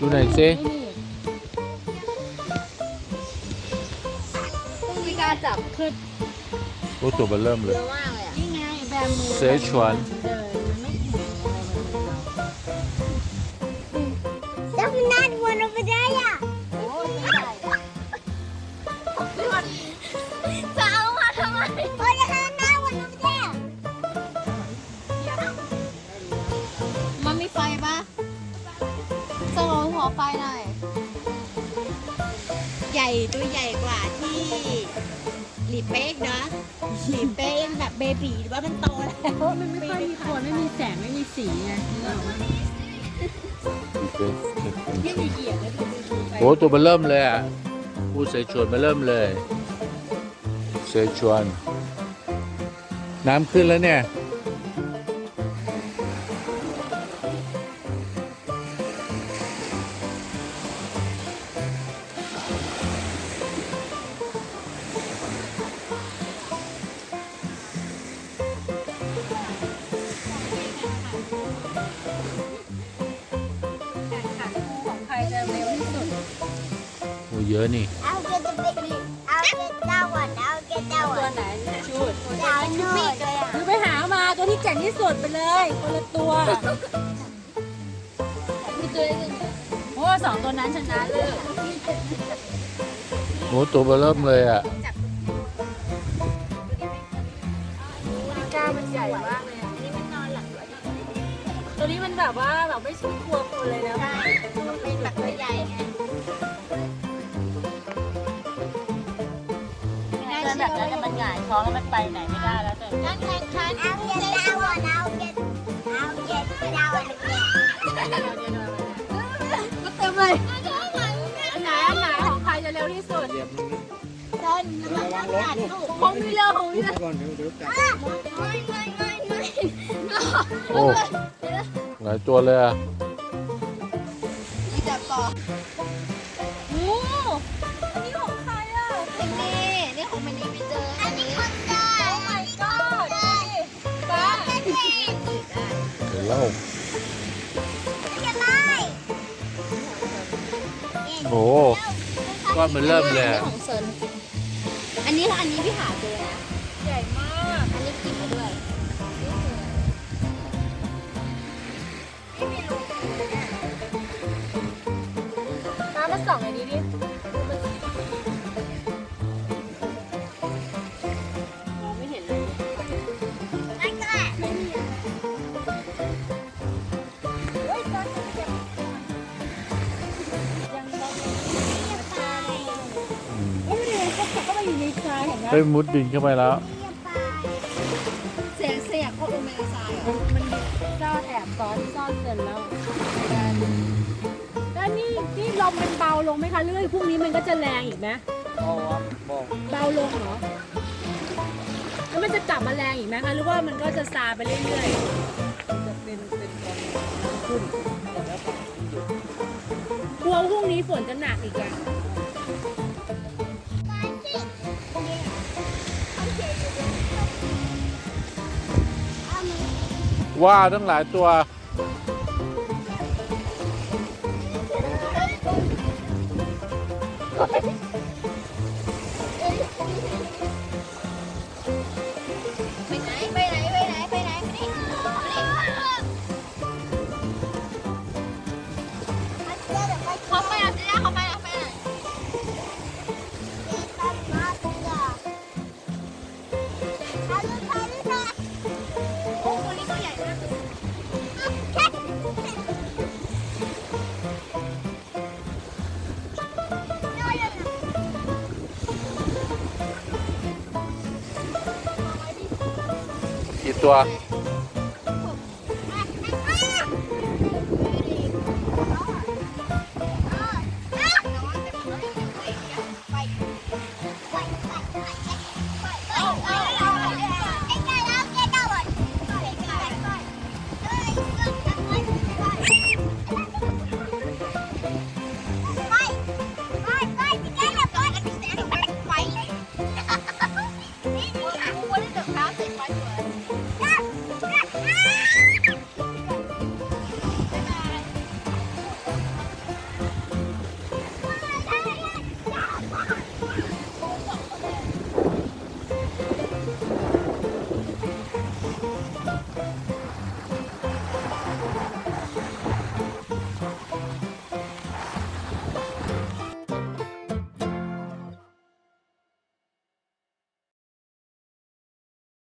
ดูหน่อยสิไม่กล้าจับคือโอ้ตัวเบอร์เริ่มเลย เยอะมากเลยอะนี่ไงแบมือเสฉวน เดิน สโลว์หัวไฟหน่อย ใหญ่ตัวใหญ่กว่าที่หลีเป๊กนะหลีเป๊กยังแบบเบบีหรือว่ามันโตแล้ว มันไม่ค่อยมีคนไม่มีแสงไม่มีสีไงนึกออกไหมที่มีเหยียบแล้วดูดูไปโอ้ตัวเบอร์เริ่มเลยอะปูเสฉวนมาเริ่มเลย เสฉวน น้ำขึ้นแล้วเนี่ย เยอะนี่ I'll get the big. I'll get that one. I'll get that ตัว one. ไหนชุด That one. คือไปหามาตัวที่เก่งที่สุดไปเลยคนละตัวมีตัวหนึ่งโอ้สองตัวนั้นชนะเลยโอ้ตัวเบอร์เริ่มเลยอะ ก้ามันใหญ่มากเลยอันนี้มันนอนหลับอยู่ตัวนี้มันแบบว่าแบบไม่ชินกลัวคนเลยนะ มันเป็นแบบตัวใหญ่ไง เดินแบบนั้นมันหงายท้องแล้วมันไปไหนไม่ได้แล้วแต่การแข่งขัน I'll get that one. I'll get. I'll get that one. ก็เต็มเลยอันไหนอันไหนของใครจะเร็วที่สุดต้นระวังรถลูกของพี่เร็วของพี่เร็วไม่ไม่ไม่ไม่โอ้หลายตัวเลยอะนี่จับต่อ เดี๋ยวเล่าโอ้ก้อนมันเริ่มเลยอะของเซินอันนี้อันนี้พี่หาเจอนะ ใหญ่มาก อันนี้กินมาด้วยป้ามาส่องอันนี้ดิ ไหมเฮ้ยมุดดินเข้าไปแล้ว เสียงเสียงเขาเป็นแมงสายเหรอมันมันซ่อนแอบซ้อนซ่อนเกินแล้วแล้วนี่นี่ลมมันเบาลงไหมคะเรื่อยพรุ่งนี้มันก็จะแรงอีกไหมเบาลงเหรอแล้วมันจะกลับมาแรงอีกไหมคะหรือว่ามันก็จะซาไปเรื่อยๆจะเป็นเป็นขึ้นกลัวพรุ่งนี้ฝนจะหนักอีกอะ ว่าทั้งหลายตัวไกี่ตัวเ